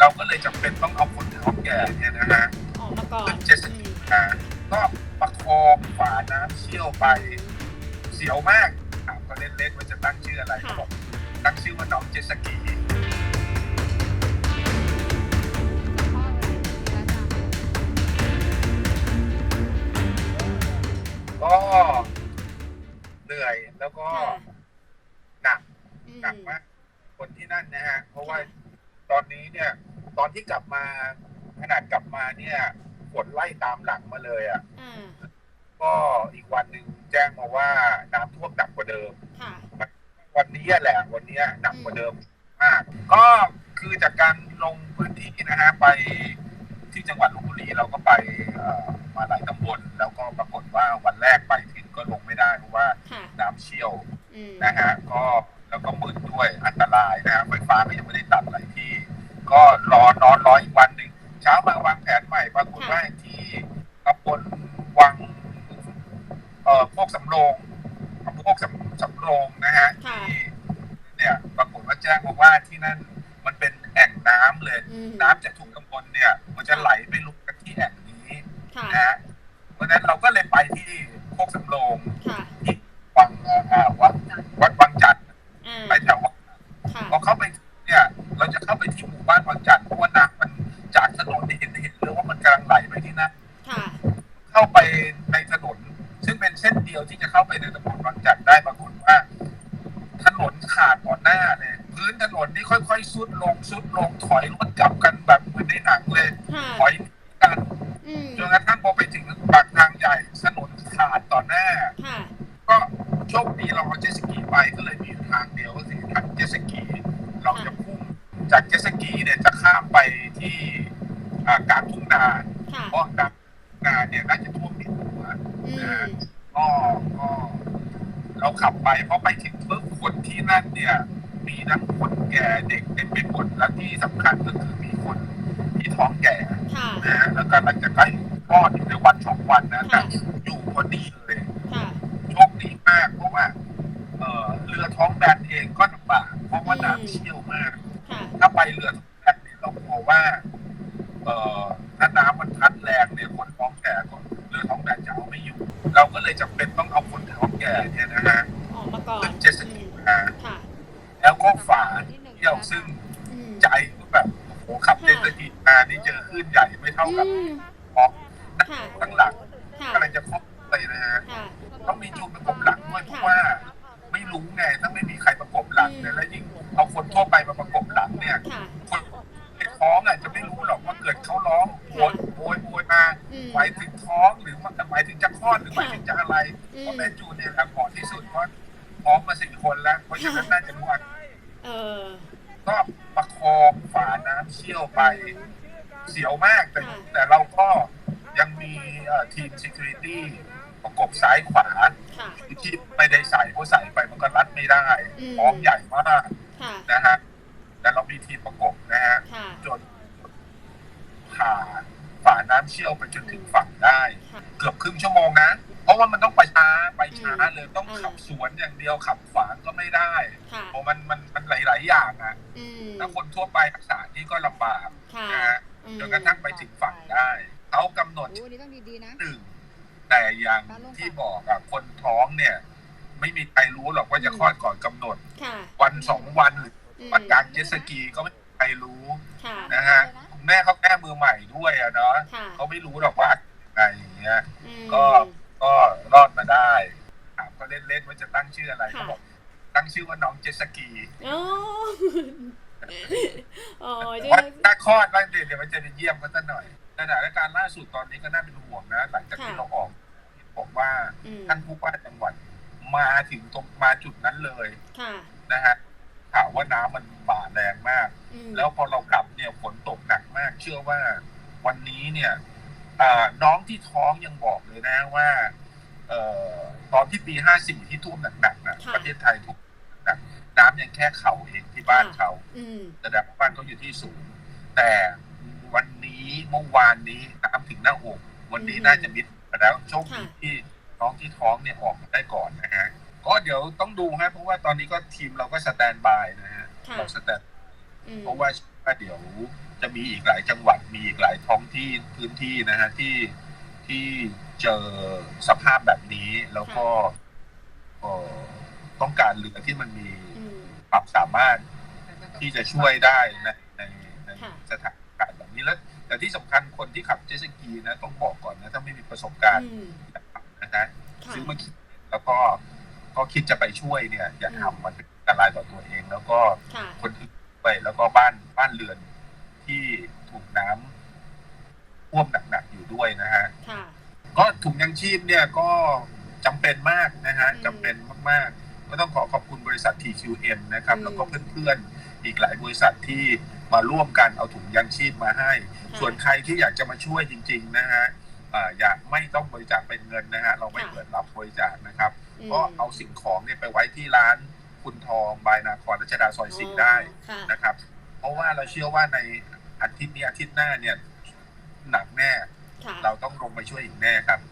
เราก็เลยจำเป็นต้องเอาคนท้องแก่เนี่ยนะฮะออกมาก่อนเจ็ดสิบอืมอ่าก็ประคองฝาน้ำเชี่ยวไป เสียวมากถามก็เล่นๆว่าจะตั้งชื่ออะไรเขาบอกตั้งชื่อว่าน้องเจตสกีก็เหนื่อยแล้วก็ค่ะหนักอืหนักมากคนที่นั่นนะฮะเพราะว่า ตอนนี้เนี่ย ตอนที่กลับมาขนาดกลับมาเนี่ยฝนไล่ตามหลังมาเลยอะอ่าก็อีกวันหนึ่งแจ้งมาว่าน้ำท่วมหนักกว่าเดิมค่ะวันนี้แหละวันนี้หนักกว่าเดิมมากก็คือจากการลงพื้นที่นะฮะไปที่จังหวัดลบบุรีเราก็ไปเอ่อมาหลายต ก็รอนอนรออีกวันหนึ่งเช้ามาวันใหม่ปรากฏว่าที่ตำบลวังเอ่อพวกสำโรงอำเภอพวกสำสำโรงนะฮะ ค่ะ ที่เนี่ยปรากฏว่าแจ้งมาว่าที่นั่นมันเป็นแอ่งน้ำเลย อืม น้ำจากทุกตำบลเนี่ย มันจะไหลไปลงกันที่แอ่งนี้ ค่ะ นะฮะเพราะฉะนั้นเราก็เลยไปที่พวกสำโรง ค่ะ ที่วังเอ่ออ่าวัดวัดบางจันทร์ อ่า ไปแถววัง ค่ะ พอเข้าไปเนี่ย เราจะเข้าไปที่หมู่บ้านวังจันทร์เพราะว่าน้ำมันจากถนนที่เห็นเห็นเลยว่ามันกำลังไหลไปที่นั่น ค่ะ เข้าไปในถนน ซึ่งเป็นเส้นเดียวที่จะเข้าไปในตำบลวังจันทร์ได้ปรากฏว่า ถนนขาดก่อนหน้าเลยพื้นถนนนี่ค่อยๆซุดลงซุดลงถอยรถกลับกันแบบเหมือนในหนังเลย ค่ะ ถอยกัน อืม จนกระทั่งพอไปถึงปากทางใหญ่ถนนขาดต่อหน้า ค่ะ ก็โชคดีเราเอาเจตสกีไปก็เลยมีอยู่ทางเดียวก็คือทางเจตสกี เราจะพุ่งจากเจตสกีเนี่ยจะข้ามไปที่อ่ากลางทุ่งนา ค่ะ เพราะกลางทุ่งนาเนี่ยน่าจะท่วมมิดหัว อืม ก็ก็เราขับไปเพราะไปถึงปุ๊บคนที่นั่นเนี่ย มีทั้งคนแก่เด็กเต็มไปหมดและที่สำคัญก็คือมีคนที่ท้องแก่ค่ะนะฮะแล้วก็มันจะใกล้คลอดอยู่ในวันสองวันนะแต่อยู่พอดีเลย กีมานี่เจอคลื่นใหญ่ไม่เท่ากับอืมเพราะนั่งค่ะข้างหลังค่ะอะไรจะครบเลยนะฮะค่ะ ต้องมีจูนประกบหลังด้วยเพราะว่า ไม่รู้ไงถ้าไม่มีใครประกบหลังเนี่ยแล้วยิ่งเอาคนทั่วไปมาประกบหลังเนี่ย ค่ะ คนในท้องอะจะไม่รู้หรอกว่าเกิดเขาร้องโวยโวยโวยมาอืม หมายถึงท้องหรือว่าหมายถึงจะคลอดหรือหมายถึงจะอะไรอืเพราะมแม่จูนเนี่ยแหละเหมาะที่สุดเพราะพร้อมมาสี่คนแล้ว เพราะฉะนั้นน่าจะรู้อาการเออ ก็ประคองฝาน้ำเชี่ยวไป เสียวมากแต่ค่ะ แต่เราก็ยังมีเอ่อทีม security ประกบซ้ายขวาค่ะ ที่ไม่ได้ใส่เพราะใส่ไปมันก็รัดไม่ได้อืมท้องใหญ่มากค่ะ นะฮะแต่เรามีทีมประกบนะฮะค่ะ จนผ่าฝาน้ำเชี่ยวไปจนถึงฝั่งได้ ค่ะ เกือบครึ่งชั่วโมงนะ เพราะว่ามันต้องไปช้าไปช้าอืมเลยต้องอืมขับสวนอย่างเดียวขับขวางก็ไม่ได้ค่ะ เพราะมันมันมันหลาย ๆ อย่างอะอืมถ้าคนทั่วไปภาษานี่ก็ลำบากค่ะ นะฮะอืม จนกระทั่งไปถึงฝั่งได้เขากำหนดโอ้นี่ต้องดีๆนะหนึ่งแต่อย่างที่บอกอะคนท้องเนี่ย ไม่มีใครรู้หรอกว่าจะคลอดก่อนกำหนดค่ะวันสองวันหรืออืมวันกลางเจ็ตสกีก็ไม่มีใครรู้ค่ะนะฮะคุณแม่เขาแก้มือใหม่ด้วยอะเนาะค่ะเขาไม่รู้หรอกว่าไงอย่างเงี้ยอืมก็ก็รอดมาได้ถามก็เล่นๆว่าจะตั้งชื่ออะไรค่ะเขาบอกตั้งชื่อว่าน้องเจตสกีโอ้โอ้เพชื่ราะอถ้าคลอดแล้วเดี๋ยวเดี๋ยวมันจะไปเยี่ยมเขาสักหน่อยสถานการณ์ล่าสุดตอนนี้ก็น่าเป็นห่วงนะ หลังจากที่ค่ะเราออกบอกว่าอืมท่านผู้ว่าจังหวัดมาถึงตรงมาจุดนั้นเลยค่ะนะฮะข่าวว่าน้ำมันบ่าแรงมากอืมแล้วพอเรากลับเนี่ยฝนตกหนักมาก เชื่อว่าวันนี้เนี่ยอ่าน้องที่ท้องยังบอกเลยนะว่าเอ่อตอนที่ปีห้าสี่ที่ท่วมหนักๆนะค่ะประเทศไทยท่วมหนักน้ำยังแค่เข่าเอง ที่บ้านเขาอืมแต่แบบบ้านเขาอยู่ที่สูง แต่วันนี้เมื่อวานนี้น้ำถึงหน้าอกวันนี้อืมน่าจะมิดไปแล้วโชคดีค่ะที่น้องที่ท้องเนี่ยออกมาได้ก่อนนะฮะก็เดี๋ยวต้องดูฮะเพราะว่าตอนนี้ก็ทีมเราก็สแตนบายนะฮะค่ะเราสแตนอืมเพราะว่าว่าเดี๋ยวจะมีอีกหลายจังหวัดมีอีกหลายท้องที่พื้นที่นะฮะที่ที่เจอสภาพแบบนี้แล้วก็เอ่อต้องการเรือที่มันมีอืมความสามารถ ที่จะช่วยได้ในในในค่ะสถานการณ์แบบนี้แล้วแต่ที่สำคัญคนที่ขับเจ็ตสกีนะต้องบอกก่อนนะถ้าไม่มีประสบการณ์อืมอย่าทำนะฮะค่ะซื้อมาคิดแล้วก็ก็คิดจะไปช่วยเนี่ย อย่าทำมันเป็นอันตรายต่อตัวเอง แล้วก็ค่ะคนอื่นไปแล้วก็บ้านบ้านเรือนที่ถูกน้ำท่วมหนักๆอยู่ด้วยนะฮะค่ะก็ถุงยังชีพเนี่ยก็จำเป็นมากนะฮะอืมจำเป็นมากๆ ก็ต้องขอขอบคุณบริษัท TQM นะครับอืมแล้วก็เพื่อนๆ อีกหลายบริษัทที่มาร่วมกันเอาถุงยังชีพมาให้ค่ะส่วนใครที่อยากจะมาช่วยจริง ๆ นะฮะอ่าอยากไม่ต้องบริจาคเป็นเงินนะฮะเราไม่ค่ะเปิดรับบริจาคนะครับอืมก็เอาสิ่งของเนี่ยไปไว้ที่ร้านคุณทองบายนาคอนรัชดาซอยสิบได้ค่ะนะครับ เพราะว่าเราเชื่อว่าในอาทิตย์นี้อาทิตย์หน้าเนี่ยหนักแน่ค่ะเราต้องลงไปช่วยอีกแน่ครับค